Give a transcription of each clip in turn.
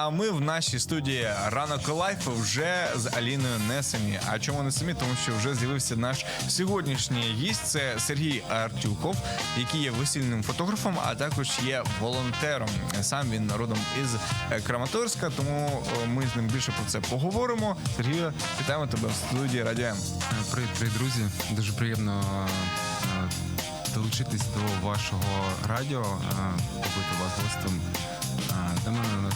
А ми в нашій студії ранок лайф вже з Аліною не самі. А чому не самі? Тому що вже з'явився наш сьогоднішній гість. Це Сергій Артюков, який є весільним фотографом, а також є волонтером. Сам він родом із е, Краматорська, тому е, ми з ним більше про це поговоримо. Сергію, вітаємо тебе в студії Радіо М. Е, Привіт, привіт, друзі. Дуже приємно долучитись до вашого радіо, побути вас гостем. Для мене,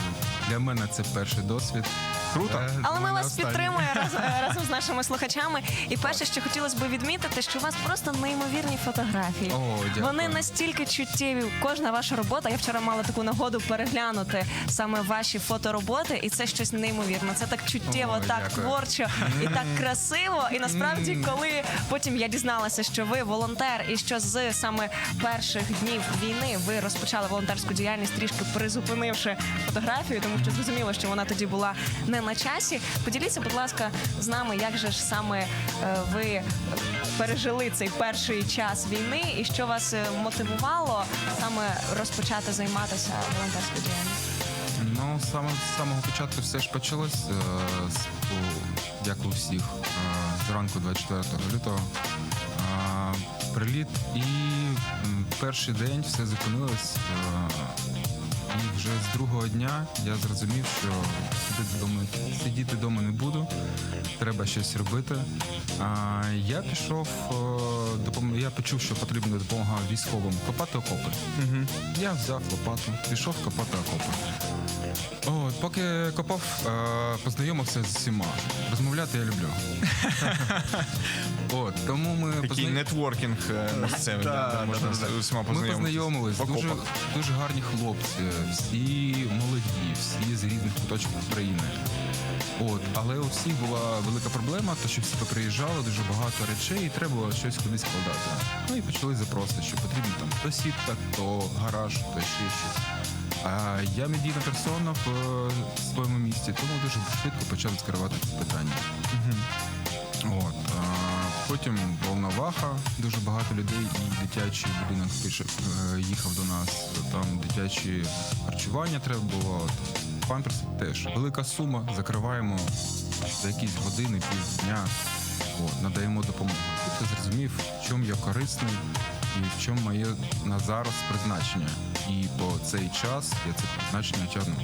для мене це перший досвід. Круто. Е, Але ми вас підтримуємо разом, разом з нашими слухачами. І перше, що хотілося б відмітити, що у вас просто неймовірні фотографії. О, дякую. Вони настільки чуттєві. Кожна ваша робота. Я вчора мала таку нагоду переглянути саме ваші фотороботи, і це щось неймовірне. Це так чуттєво, О, так дякую. творчо і так красиво. І насправді, коли потім я дізналася, що ви волонтер, і що з саме перших днів війни ви розпочали волонтерську діяльність, трішки призупинивши фотографію, тому що зрозуміло, що вона тоді була не на часі. Поділіться, будь ласка, з нами, як же ж саме е, ви е, пережили цей перший час війни, і що вас е, мотивувало саме розпочати займатися волонтерською діяльністю? Ну, саме з самого початку все ж почалось е, як у всіх, е, зранку 24 лютого. Е, Приліт і перший день все зупинилось. З другого дня я зрозумів, що сидіти вдома, сидіти вдома не буду, треба щось робити. А, я пішов, е, допом... я почув, що потрібна допомога військовим копати окопи. Я взяв лопату, пішов копати окопи. От, поки копав, е, познайомився з усіма. Розмовляти я люблю. От, тому ми Такий познайомилися. нетворкінг е, місцевий, да, да, можна з усіма Ми познайомились. Дуже, дуже гарні хлопці, всі молоді, всі з різних куточків України. От, але у всіх була велика проблема, то що всі поприїжджали, дуже багато речей, і треба було щось кудись складати. Ну і почали запроси, що потрібно там то сітка, то гараж, то ще щось. А я медійна персона в е, своєму місті, тому дуже швидко почав відкривати це питання. От, а, потім Волноваха, дуже багато людей, і дитячий будинок пише, е, їхав до нас. Там дитячі харчування треба було. от, Памперси теж. Велика сума, закриваємо за якісь години, півдня, от, надаємо допомогу. Тут зрозумів, в чому я корисний і в чому моє на зараз призначення. І по цей час я це призначення тягну.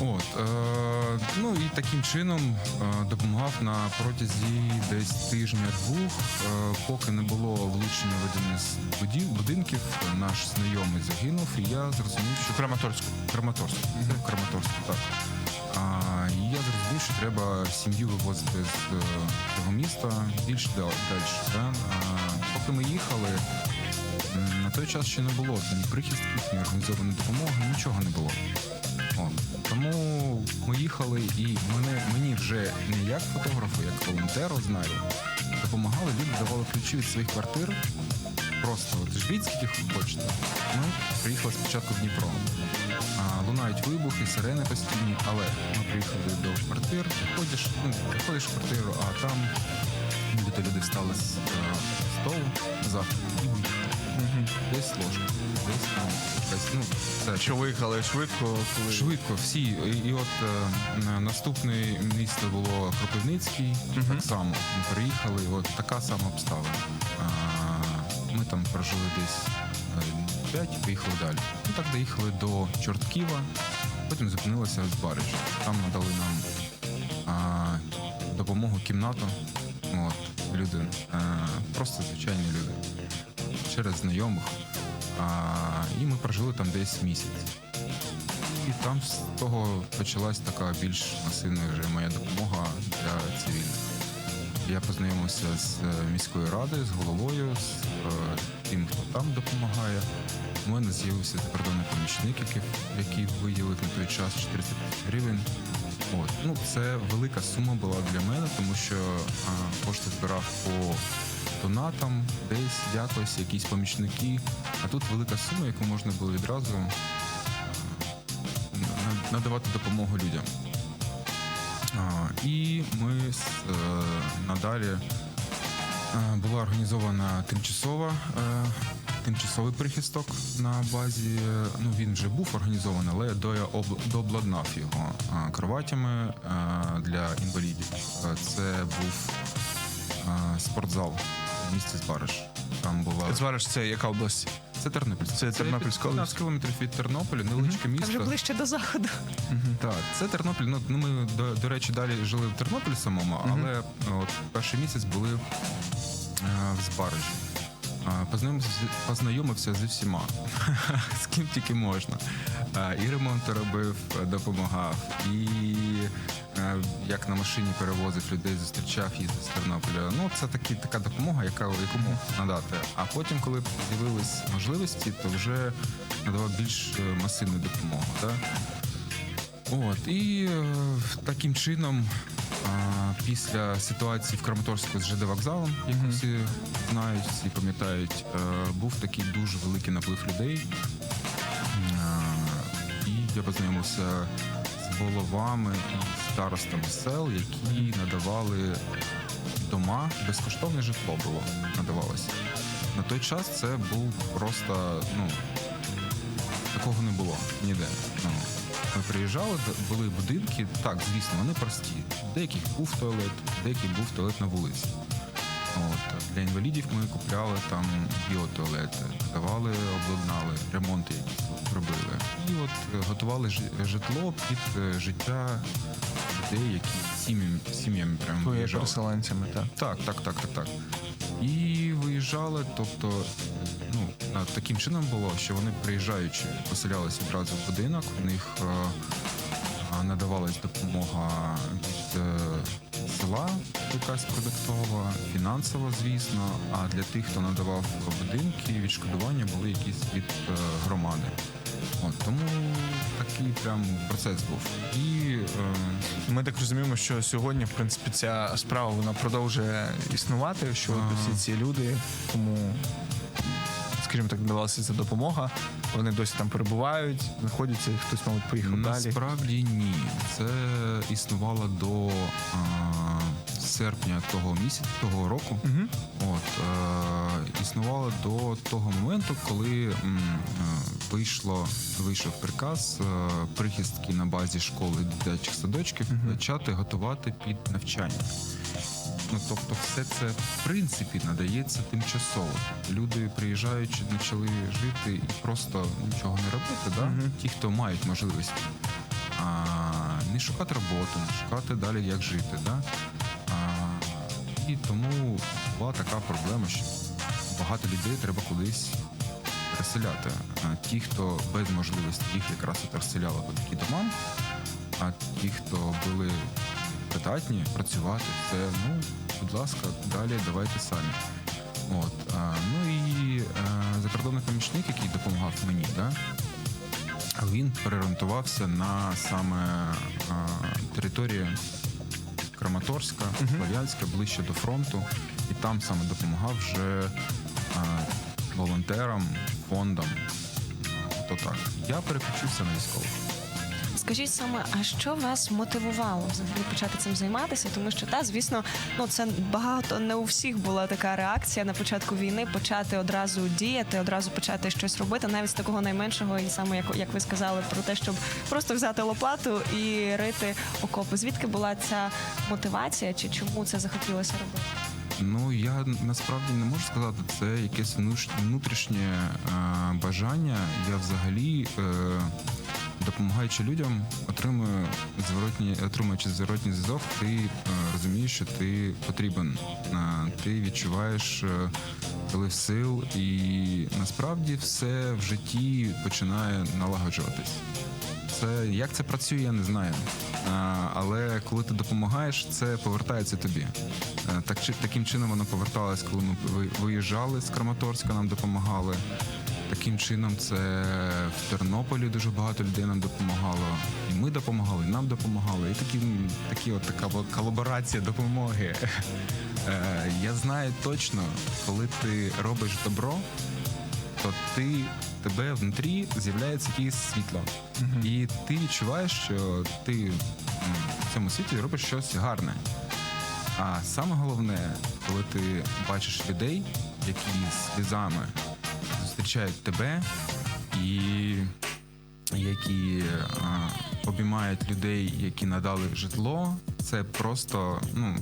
От, е, ну і таким чином е, допомагав на протязі десь тижня-двох, е, поки не було влучення в один із будинків, наш знайомий загинув, і я зрозумів, що Краматорську. Краматорськ, це в Краматорську, так. А, і я зрозумів, що треба сім'ю вивозити з е, цього міста більш далі. Да? Поки ми їхали, на той час ще не було ні прихистків, ні організованої допомоги, нічого не було. О, тому ми їхали, і мене, мені вже не як фотографу, як волонтеру знаю, допомагали, люди давали ключі від своїх квартир. Просто от ждіть, скільки хочете. Ми приїхали спочатку в Дніпро. А, лунають вибухи, сирени постійні, але ми приїхали до квартир, заходиш, ну, заходиш в квартиру, а там люди, люди встали з е, виїхали. Десь ложка, десь ну, це Що виїхали швидко, коли Швидко, всі. І, і от е, наступне місто було Кропивницький, так само. Ми приїхали, от така сама обставина. А, ми там прожили десь е, 5, поїхали далі. Ну так доїхали до Чортківа, потім зупинилися в Збарижі. Там надали нам а, допомогу кімнату. От, люди, просто звичайні люди. Через знайомих. І ми прожили там десь місяць. І там з того почалась така більш масивна вже моя допомога для цивільних. Я познайомився з е, міською радою, з головою, з е, тим, хто там допомагає. У мене з'явився закордонний помічник, який, який виділив на той час 400 тисяч гривень. От. Ну, це велика сума була для мене, тому що а, кошти збирав по донатам, десь якось, якісь помічники. А тут велика сума, яку можна було відразу на- надавати допомогу людям. А, І ми с- е, надалі е, була організована тимчасова, е, тимчасовий прихисток на базі. Ну він вже був організований, але дообл- дообладнав його а, кроватями а, для інвалідів. Це був а, спортзал в місті Збариш. Там була Звариш, це яка область? це Тернопільська. Це Тернопільська 15 кілометрів від Тернополя, невеличке Це вже місто. ближче до заходу. Так, це Тернопіль. Ну, ну ми до, до речі, далі жили в Тернополі самому, але от перший місяць були е, в Збаражі. Познайомився, зі всіма, з ким тільки можна. І ремонти робив, допомагав, і як на машині перевозив людей, зустрічав, їздив з Тернополя. Ну, це такі, така допомога, яка яку надати. А потім, коли з'явились можливості, то вже надавав більш е, масивну допомогу. Так? От і е, таким чином, після ситуації в Краматорську з ЖД вокзалом, яку всі знають, всі пам'ятають, е, був такий дуже великий наплив людей. І я познайомився з головами і старостами сел, які надавали дома, безкоштовне житло було надавалося. На той час це був просто, ну, такого не було ніде. Ну, ми приїжджали, були будинки, так, звісно, вони прості. Деяких був туалет, деяких був туалет на вулиці. От, для інвалідів ми купляли там біотуалети, давали, обладнали, ремонти якісь робили. І от е, готували житло під е, життя людей, які сім'ями, сім'ями прямо виїжджали. переселенцями, так. Так, так, так, так, так. І виїжджали, тобто, ну, таким чином було, що вони приїжджаючи, поселялися одразу в будинок, у них е, надавалась допомога від е, села, якась продуктова, фінансова, звісно. А для тих, хто надавав будинки, відшкодування були якісь від е, громади. От, тому такий прям процес був. І е, Ми так розуміємо, що сьогодні, в принципі, ця справа вона продовжує існувати, що Ага. всі ці люди, кому, скажімо так, надавалася ця допомога, вони досі там перебувають, знаходяться, хтось, мабуть, поїхав далі. Насправді ні. Це існувало до а, серпня того місяця, того року. Угу. От е, існувало до того моменту, коли м, е, вийшло вийшов приказ е, прихистки на базі школи дитячих садочків почати готувати під навчання. Ну тобто, все це в принципі надається тимчасово. Люди приїжджаючи, почали жити і просто нічого не робити. Да? Мгм. Ті, хто мають можливість а, не шукати роботу, не шукати далі, як жити. Да? А, і тому була така проблема, що багато людей треба кудись переселяти. Ті, хто без можливості їх якраз і розселяли по такі домам, а ті, хто були придатні працювати, це ну, будь ласка, далі давайте самі. От, а, ну і е, закордонний помічник, який допомагав мені, да, він переорієнтувався на саме е, територію Краматорська, Слов'янська, ближче до фронту, і там саме допомагав вже волонтерам, фондам. То так. Я переключився на військових. Скажіть саме, а що вас мотивувало взагалі почати цим займатися? Тому що та, звісно, ну це багато не у всіх була така реакція на початку війни почати одразу діяти, одразу почати щось робити, навіть з такого найменшого, і саме як, як ви сказали, про те, щоб просто взяти лопату і рити окопи. Звідки була ця мотивація, чи чому це захотілося робити? Ну я насправді не можу сказати, це якесь внутрішнє е, бажання. Я взагалі, е, допомагаючи людям, отримую зворотні, отримуючи зворотній зв'язок, ти е, розумієш, що ти потрібен. Е, ти відчуваєш е, прилив сил, і насправді все в житті починає налагоджуватись. Це як це працює, я не знаю. Але коли ти допомагаєш, це повертається тобі. Е, Так таким чином воно поверталось, коли ми ви- виїжджали з Краматорська, нам допомагали. Таким чином, це в Тернополі дуже багато людей нам допомагало. І ми допомагали, і нам допомагали. І такі, такі от така колаборація допомоги. Е, Я знаю точно, коли ти робиш добро, то ти тебе внутрі з'являється якесь світло. І ти відчуваєш, що ти в цьому світі робиш щось гарне. А саме головне, коли ти бачиш людей, які слізами зустрічають тебе і які а, обіймають людей, які надали житло, це просто ну,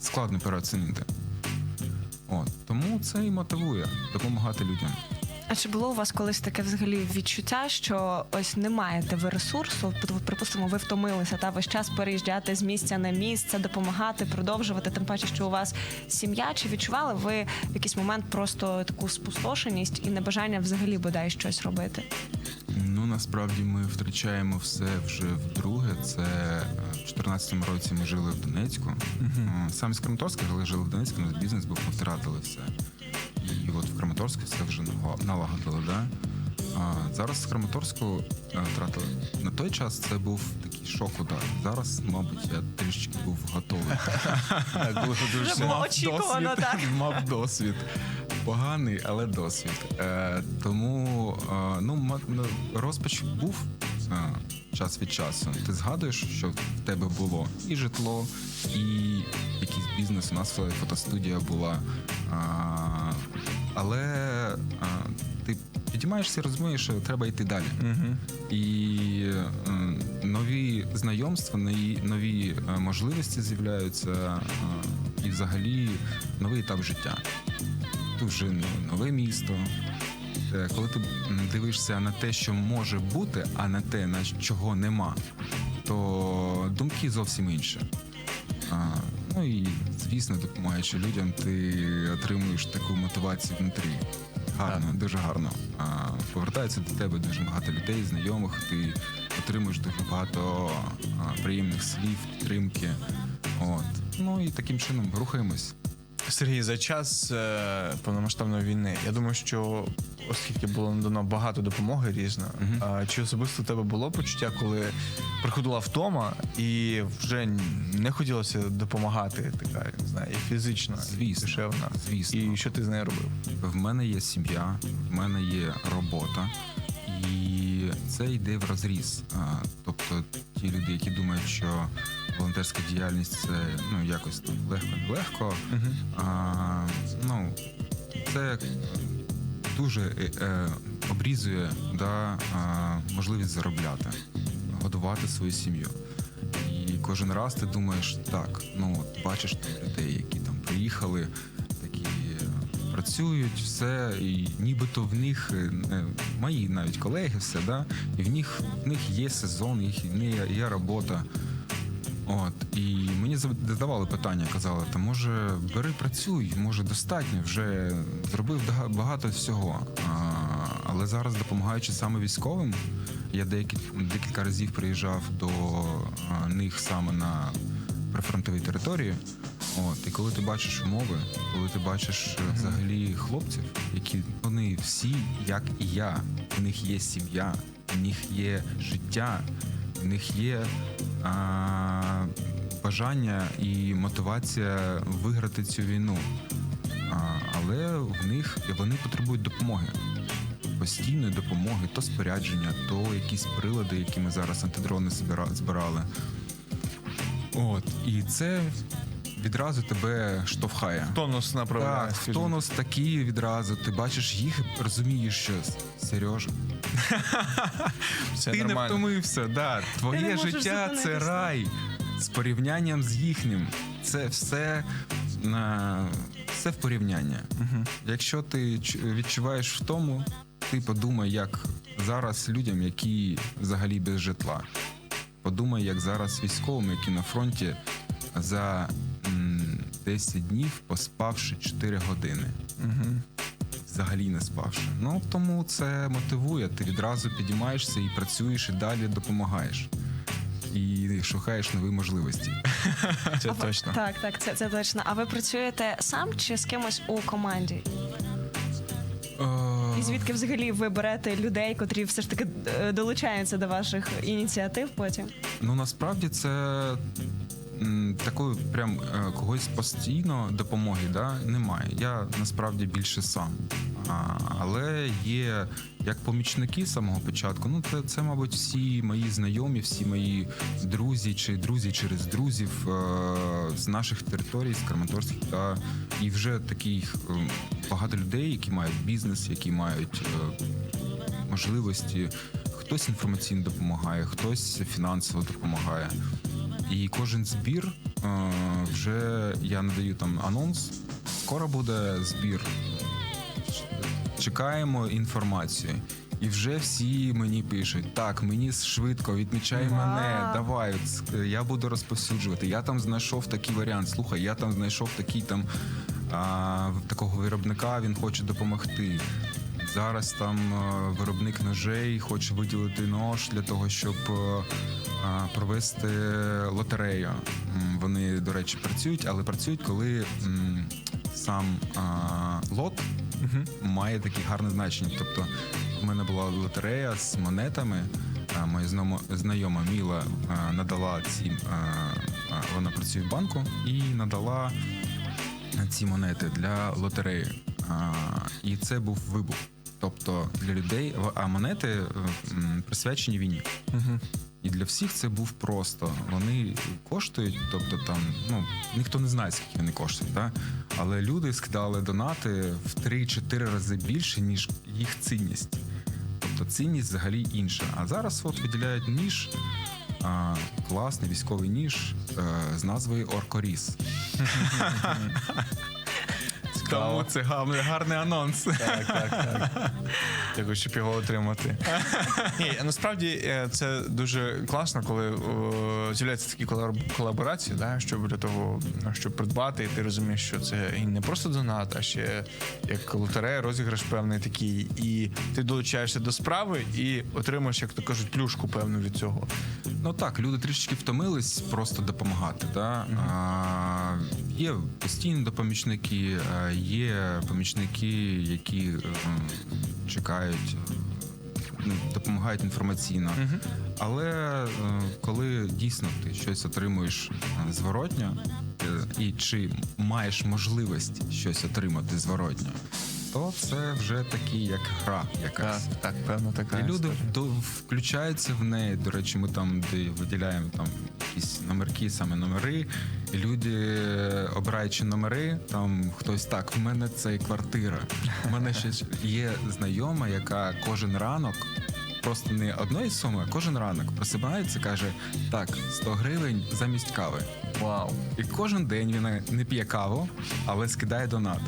складно переоцінити. От, тому це і мотивує допомагати людям. А чи було у вас колись таке взагалі відчуття, що ось не маєте ви ресурсу? Припустимо, ви втомилися та весь час переїжджати з місця на місце, допомагати, продовжувати. Тим паче, що у вас сім'я. Чи відчували ви в якийсь момент просто таку спустошеність і небажання взагалі бодай щось робити? Ну насправді ми втрачаємо все вже вдруге. Це е, в 2014 році ми жили в Донецьку. Е, Саме з Краматорська, але жили в Донецьку, у нас бізнес був, ми втратили все. От в Краматорську все вже налагодили. Да? А зараз з Краматорську е, втратили. На той час це був такий шок удар. Зараз, мабуть, я трішечки був готовий. Очікувано, досвід, так. Мав досвід. Поганий, але досвід. Е, тому е, ну, ма- ну, розпач був е, час від часу. Ти згадуєш, що в тебе було і житло, і якийсь бізнес. У нас фотостудія була. А, але а, ти підіймаєшся і розумієш, що треба йти далі. Мгм. І е, нові знайомства, нові, нові е, можливості з'являються, е, і взагалі новий етап життя. Тут вже ну, нове місто. Коли ти дивишся на те, що може бути, а не те, на чого нема, то думки зовсім інші. Ну і звісно, допомагаючи людям, ти отримуєш таку мотивацію внутрі. Гарно, дуже гарно. А, повертається до тебе дуже багато людей, знайомих. Ти отримуєш дуже багато а, приємних слів, підтримки. От. Ну і таким чином рухаємось. Сергій, за час е, повномасштабної війни, я думаю, що оскільки було надано багато допомоги різної, Мгм. а чи особисто у тебе було почуття, коли приходила втома і вже не хотілося допомагати, така не знаю, і фізично, і Звісно. душевно. Звісно. І що ти з нею робив? В мене є сім'я, в мене є робота, і це йде в розріз. Тобто ті люди, які думають, що волонтерська діяльність це ну якось там легко-нелегко. А, ну, це дуже е, е, обрізує да, можливість заробляти, годувати свою сім'ю. І кожен раз ти думаєш, так, ну от бачиш людей, які там приїхали, такі е, працюють, все, і нібито в них е, мої навіть колеги, все, да, і в них в них є сезон, їх є, є робота. От і мені задавали питання, казали, та може бери працюй, може достатньо, вже зробив багато всього. А, але зараз, допомагаючи саме військовим, я деякі, декілька разів приїжджав до них саме на прифронтовій території. От, і коли ти бачиш умови, коли ти бачиш е, взагалі хлопців, які вони всі, як і я, у них є сім'я, у них є життя, у них є бажання і мотивація виграти цю війну. А, але в них вони потребують допомоги. Постійної допомоги, то спорядження, то якісь прилади, які ми зараз антидрони збирали. От, і це відразу тебе штовхає. Тонус направляє. Так, в тонус такий відразу. Ти бачиш їх і розумієш, що Сережа, Все ти не нормально. втомився. Да. Ти не Твоє можеш життя це зупинитися. рай. З порівнянням з їхнім. Це все, на, все в порівняння. Якщо ти ч- відчуваєш втому, ти подумай, як зараз людям, які взагалі без житла. Подумай, як зараз військовим, які на фронті за м, 10 днів поспавши 4 години. Мгм. Взагалі не спавши. Ну тому це мотивує. Ти відразу підіймаєшся і працюєш, і далі допомагаєш. І шукаєш нові можливості. Це точно. Так, так, це, це точно. А ви працюєте сам чи з кимось у команді? І звідки взагалі ви берете людей, котрі все ж таки е, долучаються до ваших ініціатив потім? Ну насправді це такої прям е, когось постійно допомоги да, немає. Я насправді більше сам. Але є як помічники з самого початку. Ну, це, це, мабуть, всі мої знайомі, всі мої друзі чи друзі через друзів е, з наших територій, з Краматорських, та і вже таких е, багато людей, які мають бізнес, які мають можливості. Хтось інформаційно допомагає, хтось фінансово допомагає. І кожен збір е, вже я надаю там анонс. Скоро буде збір. Чекаємо інформацію. І вже всі мені пишуть: так, мені швидко, відмічай Вау. мене, давай, я буду розповсюджувати. Я там знайшов такий варіант. Слухай, я там знайшов такий там а, такого виробника, він хоче допомогти. Зараз там е, виробник ножей хоче виділити нож для того, щоб е, провести лотерею. Вони, до речі, працюють, але працюють, коли сам лот має таке гарне значення. Тобто, в мене була лотерея з монетами. Моя знайома Міла надала ці. Вона працює в банку і надала ці монети для лотереї. І це був вибух. Тобто для людей, а монети е, присвячені війні. І для всіх це був просто. Вони коштують, тобто там, ну ніхто не знає, скільки вони коштують, да? але люди скидали донати в 3-4 рази більше, ніж їх цінність. Тобто цінність взагалі інша. А зараз от виділяють ніж, а, класний військовий ніж е, з назвою Оркоріс. Тому це гарний, анонс. Так, так, так. Дякую, щоб його отримати. Ні, насправді е, це дуже класно, коли о, з'являються такі колаборації, да, щоб для того, щоб придбати, і ти розумієш, що це і не просто донат, а ще як лотерея, розіграш певний такий, і ти долучаєшся до справи і отримуєш, як то кажуть, плюшку певну від цього. Ну так, люди трішечки втомились просто допомагати. Да? А, є постійні допомічники, а є помічники, які ем, чекають, ну, допомагають інформаційно. Але е, коли дійсно ти щось отримуєш е, зворотньо, е, і чи маєш можливість щось отримати зворотньо, то це вже такі як гра якась. Так, так, певно, така. І люди до, включаються в неї. До речі, ми там де виділяємо там якісь номерки, саме номери. І люди, е, обираючи номери, там хтось так, в мене це квартира. У мене ще є знайома, яка кожен ранок. Просто не одної суми, а кожен ранок просипається, каже: так, 100 гривень замість кави. Вау. І кожен день він не п'є каву, але скидає донат.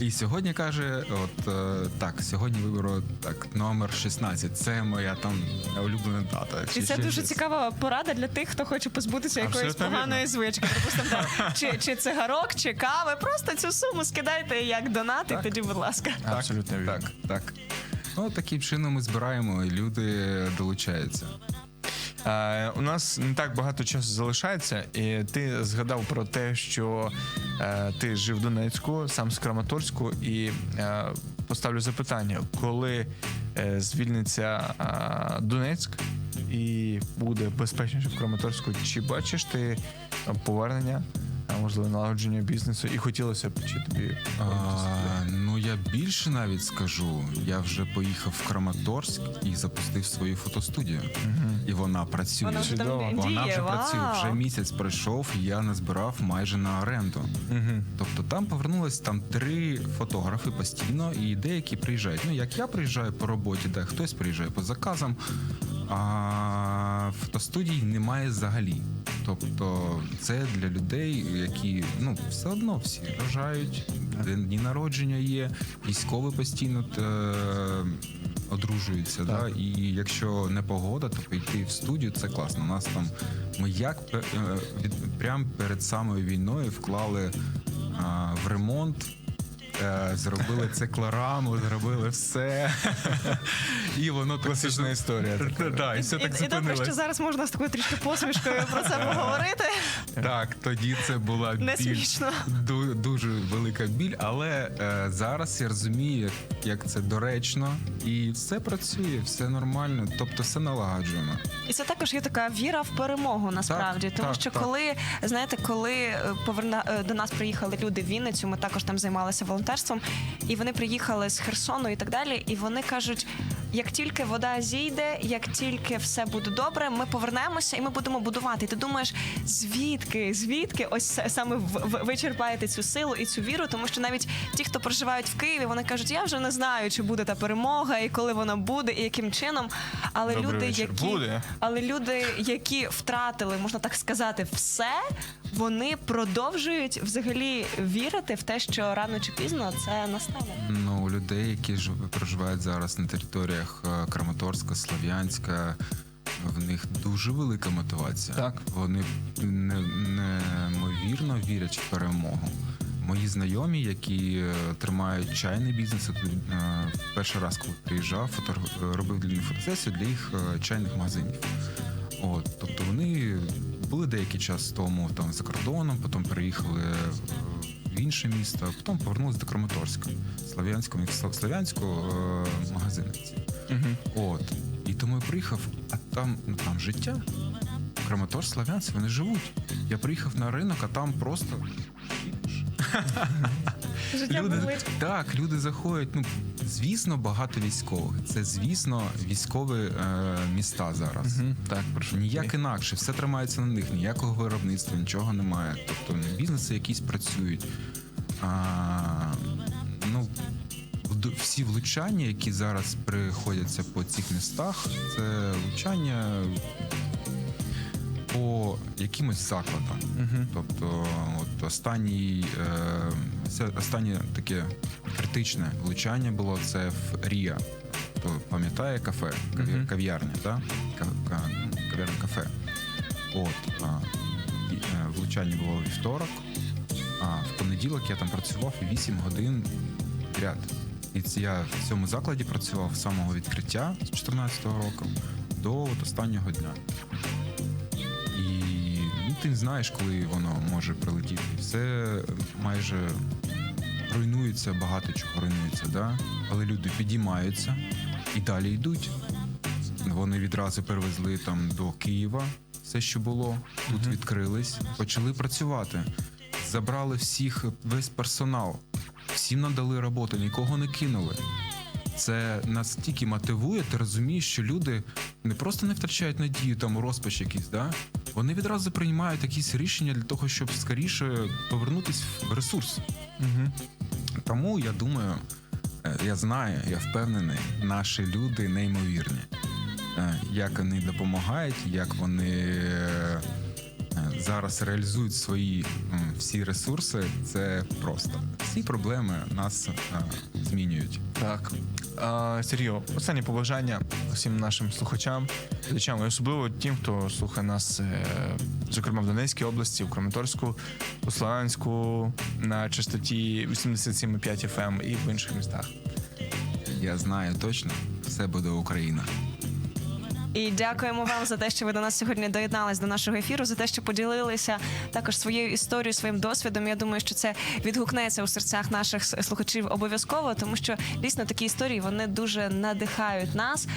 І сьогодні каже: от е, так, сьогодні виберу так номер 16. Це моя там улюблена дата. І Чи це ще дуже щось. цікава порада для тих, хто хоче позбутися якоїсь поганої вірно. звички. Припустимо, там, чи, чи цигарок, чи кави. Просто цю суму скидайте як донат, і тоді, будь ласка. Абсолютно вірно. Так, так. Ну, таким чином ми збираємо, і люди долучаються. Е, у нас не так багато часу залишається, і ти згадав про те, що е, ти жив в Донецьку, сам з Краматорську, і е, поставлю запитання, коли е, звільниться е, Донецьк і буде безпечніше в Краматорську, чи бачиш ти повернення, а можливо налагодження бізнесу, і хотілося б чи тобі А? Ну я більше навіть скажу. Я вже поїхав в Краматорськ і запустив свою фотостудію. І вона працює. Вона вже там Чудово. діє. Вона вже Вау. працює. Вже місяць пройшов, і я назбирав майже на оренду. Мгм. Тобто там повернулось там три фотографи постійно, і деякі приїжджають. Ну як я приїжджаю по роботі, да, хтось приїжджає по заказам. А фотостудій немає взагалі. Тобто це для людей, які ну все одно всі рожають, дні народження є, військові постійно е, одружуються. Да? І якщо не погода, то пойти в студію це класно. У нас там ми як е, від прямо перед самою війною вклали а, в ремонт. Е, Зробили циклораму, зробили все. І воно Класична історія. така. І все так і добре, що зараз можна з такою трішки посмішкою про це поговорити. Так, тоді це була біль, дуже велика біль, але е, зараз я розумію, як це доречно, і все працює, все нормально, тобто все налагоджуємо. І це також є така віра в перемогу, насправді. Так, Тому так, що так. коли знаєте, коли е, поверна до нас приїхали люди в Вінницю, ми також там займалися волонтерством. Волонтерством, і вони приїхали з Херсону і так далі. І вони кажуть: як тільки вода зійде, як тільки все буде добре, ми повернемося і ми будемо будувати. І ти думаєш, звідки, звідки ось саме в- в- ви черпаєте цю силу і цю віру, тому що навіть ті, хто проживають в Києві, вони кажуть, я вже не знаю, чи буде та перемога, і коли вона буде, і яким чином. Але Добрий люди, вечір. які Буде. але люди, які втратили, можна так сказати, все, вони продовжують взагалі вірити в те, що рано чи пізно це настане. Ну, у людей, які ж проживають зараз на територіях е, Краматорська, Слов'янська, в них дуже велика мотивація. Так. Вони не- неймовірно вірять в перемогу. Мої знайомі, які е, тримають чайний бізнес, е, перший раз, коли приїжджав, фото- робив для них фотосесію для їх е, чайних магазинів. От, тобто вони були деякий час тому там за кордоном, потім переїхали е, в інше місто, потім повернулися до Краматорська, Слов'янського, Слов'янського е, магазини. Угу. От. І тому я приїхав, а там, ну, там життя. Краматорськ, Слов'янці, вони живуть. Я приїхав на ринок, а там просто. Життя Люди, так, люди заходять. Ну, звісно, багато військових. Це, звісно, військові е, міста зараз. Так, прошу. Ніяк інакше, все тримається на них, ніякого виробництва, нічого немає. Тобто бізнеси якісь працюють. А, ну, всі влучання, які зараз приходяться по цих містах, це влучання по якимось закладам. Угу. Тобто, от останній, е, це останнє таке критичне влучання було це в Рія. Хто пам'ятає кафе, кав'ярня, да? Ка- ка- кав'ярня кафе. От а, е, влучання було вівторок, а в понеділок я там працював 8 годин ряд. І це я в цьому закладі працював з самого відкриття з 14-го року до от останнього дня. Ти не знаєш, коли воно може прилетіти. Все майже руйнується, багато чого руйнується, да? але люди підіймаються і далі йдуть. Вони відразу перевезли там до Києва все, що було. Тут відкрились, почали працювати. Забрали всіх, весь персонал, всім надали роботу, нікого не кинули. Це настільки мотивує, ти розумієш, що люди не просто не втрачають надію там розпач якийсь, да? вони відразу приймають якісь рішення для того, щоб скоріше повернутися в ресурс. Угу. Тому я думаю, е, я знаю, я впевнений, наші люди неймовірні. Е, Як вони допомагають, як вони е, зараз реалізують свої всі ресурси, це просто. Всі проблеми нас е, змінюють. Так. Сергію, останнє побажання всім нашим слухачам, глядачам, і особливо тим, хто слухає нас, е, зокрема в Донецькій області, в Краматорську, у Славянську, на частоті 87,5 FM і в інших містах. Я знаю точно, все буде Україна. І дякуємо вам за те, що ви до нас сьогодні доєднались до нашого ефіру, за те, що поділилися також своєю історією, своїм досвідом. Я думаю, що це відгукнеться у серцях наших слухачів обов'язково, тому що дійсно такі історії вони дуже надихають нас